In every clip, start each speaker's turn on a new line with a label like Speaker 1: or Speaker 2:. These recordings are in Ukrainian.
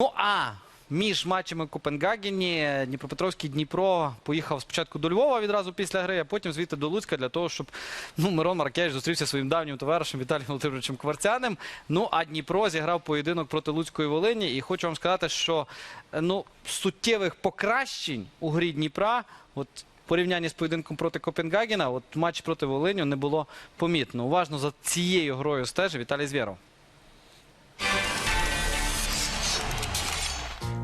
Speaker 1: Ну а між матчами Копенгагені Дніпропетровський Дніпро поїхав спочатку до Львова відразу після гри, а потім звідти до Луцька для того, щоб ну, Мирон Маркевич зустрівся своїм давнім товаришем Віталієм Володимировичем Кварцяним. Ну а Дніпро зіграв поєдинок проти Луцької Волині. І хочу вам сказати, що ну, суттєвих покращень у грі Дніпра. От порівнянні з поєдинком проти Копенгагена, от матч проти Волині не було помітно. Уважно за цією грою стежив Віталій Звєров.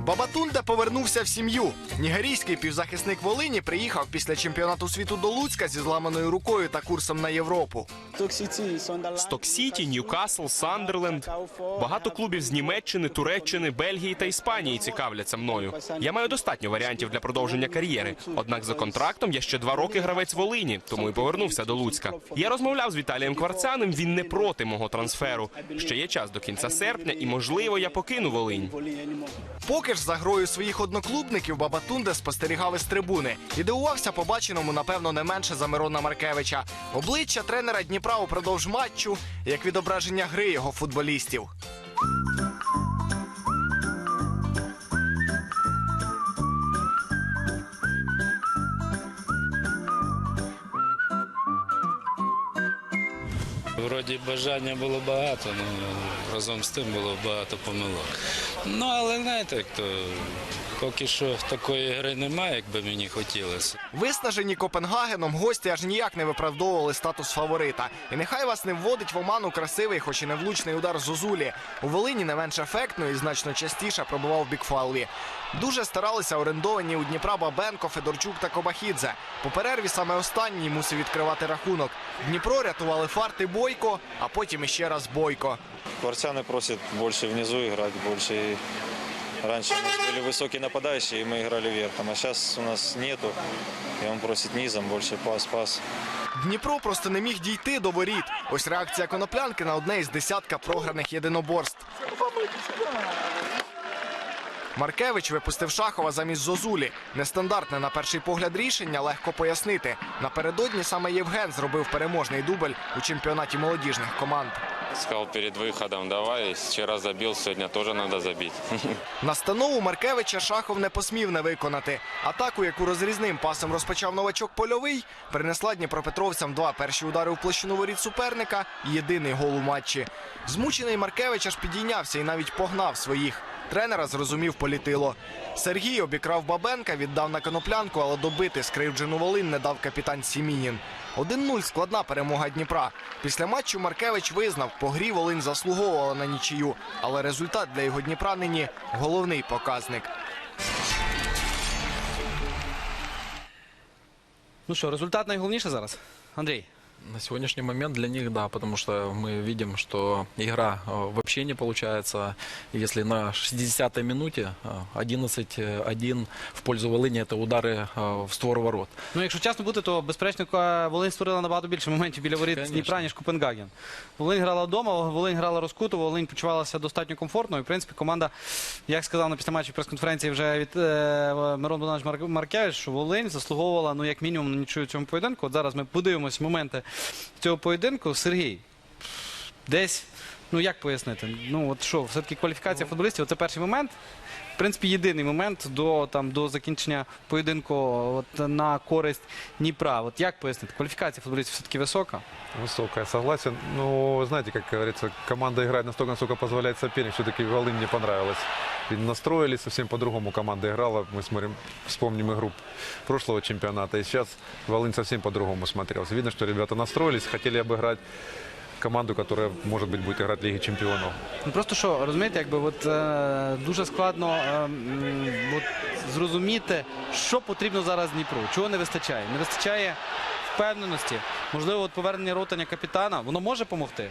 Speaker 2: Бабатунде повернувся в сім'ю. Нігерійський півзахисник Волині приїхав після чемпіонату світу до Луцька зі зламаною рукою та курсом на Європу.
Speaker 3: Сток-Сіті, Ньюкасл, Сандерленд. Багато клубів з Німеччини, Туреччини, Бельгії та Іспанії цікавляться мною. Я маю достатньо варіантів для продовження кар'єри. Однак за контрактом я ще два роки гравець Волині, тому і повернувся до Луцька. Я розмовляв з Віталієм Кварцяним. Він не проти мого трансферу. Ще є час до кінця серпня, і можливо я покину Волинь.
Speaker 2: Поки ж за грою своїх одноклубників Бабатунде спостерігав із трибуни і дивувався побаченому, напевно, не менше за Мирона Маркевича. Обличчя тренера Дніпра упродовж матчу, як відображення гри його футболістів.
Speaker 4: Вроді бажання було багато, але разом з тим було багато помилок. Ну, але знаєте, як то поки що такої гри немає, як би мені хотілося.
Speaker 2: Виснажені Копенгагеном гості аж ніяк не виправдовували статус фаворита. І нехай вас не вводить в оману красивий, хоч і невлучний удар Зозулі. У Волині не менш ефектно і значно частіше пробував бік фалві. Дуже старалися орендовані у Дніпра Бабенко, Федорчук та Кобахідзе. По перерві саме останній мусив відкривати рахунок. Дніпро рятували фарти Бойко, а потім іще раз Бойко.
Speaker 5: Кварцяны просят больше внизу играть, больше. И Раньше у нас были высокие нападающие, и мы играли верхом, а сейчас у нас нету. И он просит низом больше пас-пас.
Speaker 2: Дніпро просто не міг дійти до воріт. Ось реакція коноплянки на одне із десятка програних єдиноборств. Маркевич випустив Шахова замість Зозулі. Нестандартне на перший погляд рішення легко пояснити. Напередодні саме Євген зробив переможний дубль у чемпіонаті молодіжних команд.
Speaker 6: Сказал перед выходом, давай, вчора забив, сьогодні теж треба забити.
Speaker 2: Настанову Маркевича Шахов не посмів не виконати. Атаку, яку розрізним пасом розпочав новачок польовий, принесла дніпропетровцям два перші удари в площину воріт суперника і єдиний гол у матчі. Змучений Маркевич аж підійнявся і навіть погнав своїх. Тренера зрозумів політило. Сергій обікрав Бабенка, віддав на коноплянку, але добити скривджену Волин не дав капітан Сімінін. 1-0 складна перемога Дніпра. Після матчу Маркевич визнав, по грі Волинь заслуговувала на нічию, але результат для його Дніпра нині головний показник.
Speaker 1: Ну що, результат найголовніше зараз? Андрій.
Speaker 7: На сегодняшний момент для них да, потому что мы видим, что игра э, вообще не получается. Если на 60-й минуте э, 11-1 в пользу Волыни это удары э, в створ ворот.
Speaker 1: Ну, якщо чесно бути, то безперечно е, Волинь створила набагато більше моментів біля воріт
Speaker 7: Конечно.
Speaker 1: Дніпра, ніж Копенгаген. Волинь грала вдома, Волинь грала розкуто, Волинь почувалася достатньо комфортно. І, в принципі, команда, як сказав на післяматчі прес-конференції вже від е, Мирон Богданович Марк- Маркевич, що Волинь заслуговувала, ну, як мінімум, на нічию в цьому поєдинку. От зараз ми подивимось моменти цього поєдинку. Сергій, десь, ну як пояснити? Ну, от що, все-таки кваліфікація футболістів, це перший момент В принципі, єдиний момент до, там, до закінчення поєдинку от, на користь Дніпра. От як пояснити? Кваліфікація футболістів все-таки висока.
Speaker 8: Высокая, согласен. Но, знаете, как говорится, команда играет настолько, насколько позволяет соперник. Все-таки Волынь мне понравилась. Ведь настроились, совсем по-другому команда играла. Мы смотрим, вспомним игру прошлого чемпионата. И сейчас Волынь совсем по-другому смотрелась. Видно, что ребята настроились, хотели обыграть команду, которая, может быть, будет играть в Лиге чемпионов.
Speaker 1: Ну просто що, розумієте, якби от, е, дуже складно е, м, от, зрозуміти, що потрібно зараз Дніпру, чого не вистачає. Не вистачає впевненості. Можливо, от повернення ротання капітана, воно може допомогти?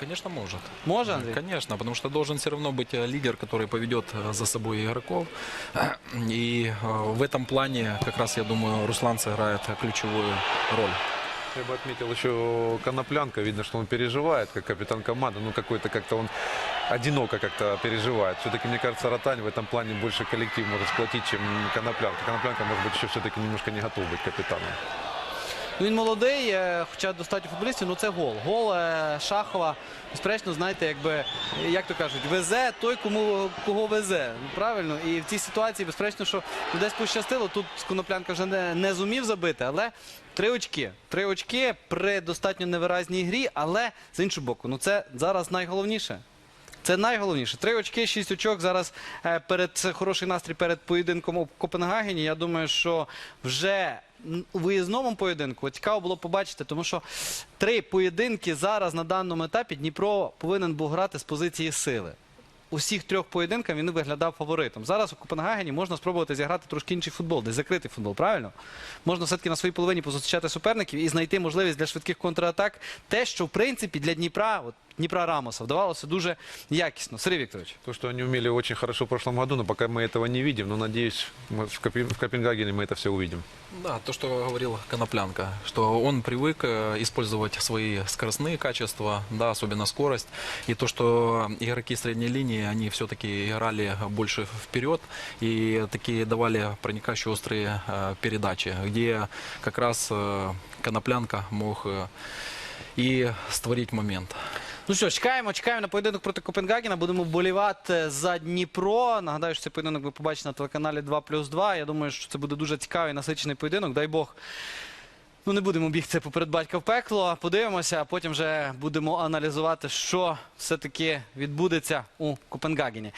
Speaker 7: Конечно, может.
Speaker 1: Може, Андрій?
Speaker 7: Конечно, потому что должен все равно быть э, лидер, который поведет э, за собой игроков. И э, в этом плане, как раз, я думаю, Руслан сыграет э, ключевую роль.
Speaker 8: Я бы отметил еще Коноплянка. Видно, что он переживает, как капитан команды. Ну, какой-то как-то он одиноко как-то переживает. Все-таки, мне кажется, Ротань в этом плане больше коллектив может сплотить, чем Коноплянка. Коноплянка, может быть, еще все-таки немножко не готов быть капитаном.
Speaker 1: Він молодий, е, хоча достатньо футболістів, ну це гол. Гол е, Шахова, безперечно, знаєте, якби, як то кажуть, везе той, кому кого везе. Правильно? І в цій ситуації, безперечно, що ну, десь пощастило. Тут Коноплянка вже не, не зумів забити, але три очки. Три очки при достатньо невиразній грі, але з іншого боку, ну це зараз найголовніше. Це найголовніше. Три очки, шість очок. Зараз е, перед хороший настрій перед поєдинком у Копенгагені. Я думаю, що вже у виїзному поєдинку цікаво було побачити, тому що три поєдинки зараз на даному етапі Дніпро повинен був грати з позиції сили. У всіх трьох поєдинках він виглядав фаворитом. Зараз у Копенгагені можна спробувати зіграти трошки інший футбол, десь закритий футбол, правильно? Можна все-таки на своїй половині позустрічати суперників і знайти можливість для швидких контратак. Те, що в принципі для Дніпра, от Дніпра Рамоса, вдавалося дуже якісно. Сергій Вікторович.
Speaker 8: То, что они умели очень хорошо в прошлом году, но пока мы этого не видим, но надеюсь, мы в, Копен- в Копенгагене мы это все увидим.
Speaker 7: Да, то, что говорил Коноплянка, что он привык э, использовать свои скоростные качества, да, особенно скорость, и то, что игроки средней линии, они все-таки играли больше вперед и такие давали проникающие острые э, передачи, где как раз э, Коноплянка мог э, и створить момент.
Speaker 1: Ну що, чекаємо, чекаємо на поєдинок проти Копенгагена. Будемо вболівати за Дніпро. Нагадаю, що цей поєдинок ви побачите на телеканалі 2 плюс 2. Я думаю, що це буде дуже цікавий насичений поєдинок. Дай Бог. Ну, не будемо бігти поперед батька в пекло. Подивимося, а потім вже будемо аналізувати, що все-таки відбудеться у Копенгагені.